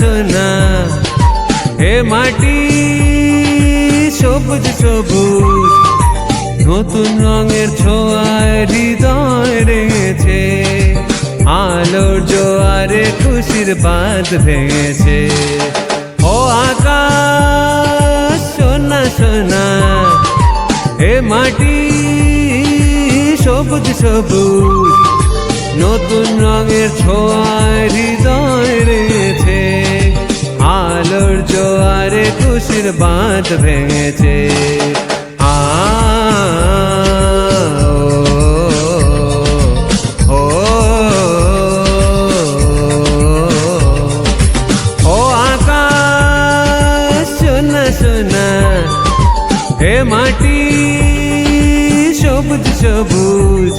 সোনা হে মাটি, সবুজ সবুজ, নতুন রঙের ছোঁয়ায় হৃদয় আলোর জোয়ারে খুশির বাঁধ ভেঙেছে। ও আকাশ, সোনা সোনা, হে মাটি, সবুজ সবুজ, নতুন রঙের ছোঁয়ায় জোয়ারে খুশির বাঁধ ভেঙেছে মাটি সবুজ সবুজ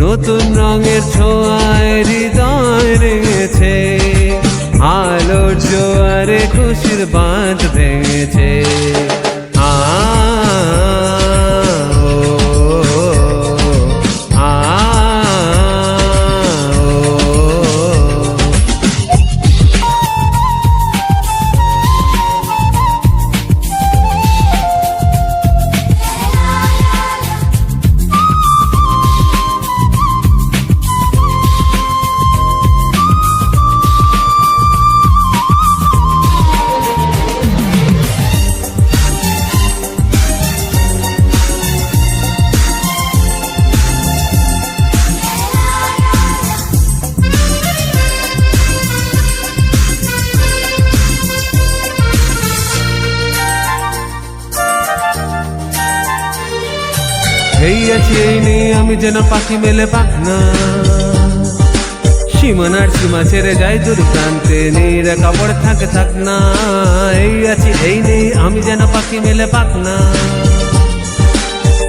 নতুন রঙের ছোঁয়ায় হৃদয় আলোর জোয়ারে খুশির বাঁধ এই আছি, এই নেই আমি যেন পাখি মেলে পাক না সীমানার সীমা ছেড়ে যাই দূর প্রান্তে নেই রে কাপড় থাকে থাক না। এই আছি, এই নেই আমি যেন পাখি মেলে পাক না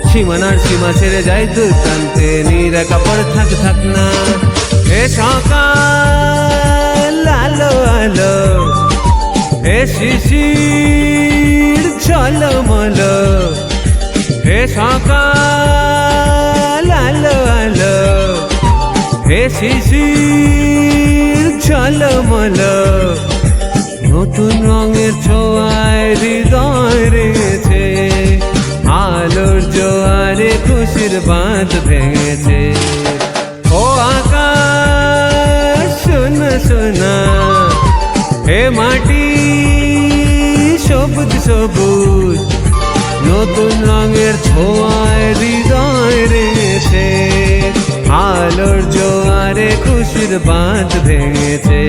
সীমানার সীমা ছেড়ে যাই দূর প্রান্তে নেই রে কাপড় থাক থাক না। এ সকাল, আলো আলো। এ শিশির সকাল আলো আলো হে শিশির, ঝলমল। নতুন রঙের ছোঁয়ায় হৃদয় রেগেছে আলোর জোয়ারে খুশির বাঁধ ভেঙেছে। ও আকাশ, শোনা শোনা। হে মাটি ছোঁয়ায় হৃদয় রেছে আলোর জোয়ারে খুশির বাঁধ ভেঙেছে।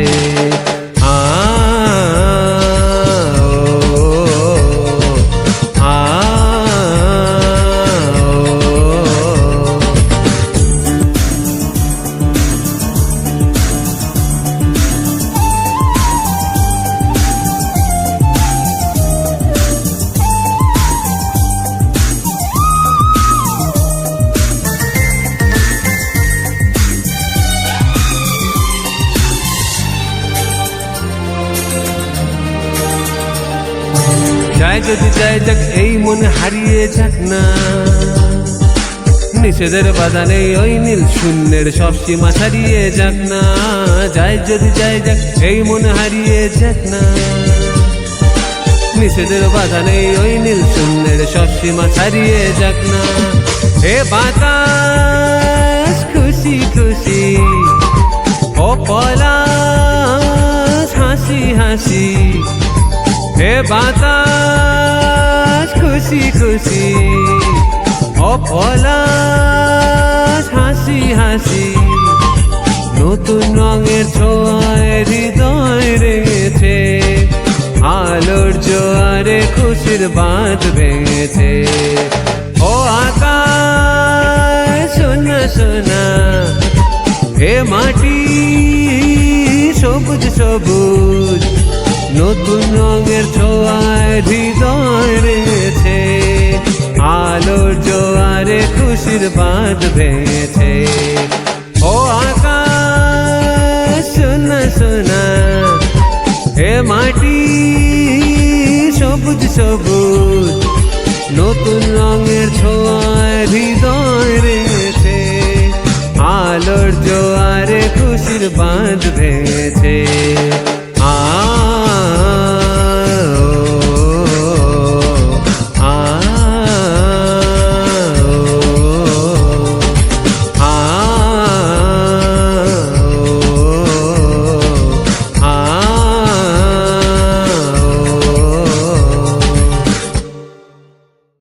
যায় যদি যায় যাক, এই মনে হারিয়ে যাক না। নিষেধের বাধা নেই ওই নীল শূন্যের সব সীমা ছাড়িয়ে যাক না। যায় যদি যায় যাক, এই মনে হারিয়ে যাক না। নিষেধের বাজানেই ওই নীল শূন্যের সব সীমা ছাড়িয়ে যাক না। হে বাতাস, খুশি খুশি, ও পলাশ, হাসি হাসি হে বাতাস, খুশি খুশি ও পলাশ হাসি হাসি। নতুন রঙের ছোঁয়ায় হৃদয় রেগেছে আলোর জোয়ারে খুশির বাঁধ ভেঙেছে। ও আকাশ, সোনা সোনা, হে মাটি, সবুজ সবুজ নতুন রঙের ছোঁয়ায় হৃদয় রেছে আলোর জোয়ারে খুশির বাঁধ ভেঙেছে ও আকাশ সোনা সোনা হে মাটি সবুজ সবুজ, নতুন রঙের ছোঁয়ায় হৃদয় রেছে আলোর জোয়ারে খুশির বাঁধ ভেঙেছে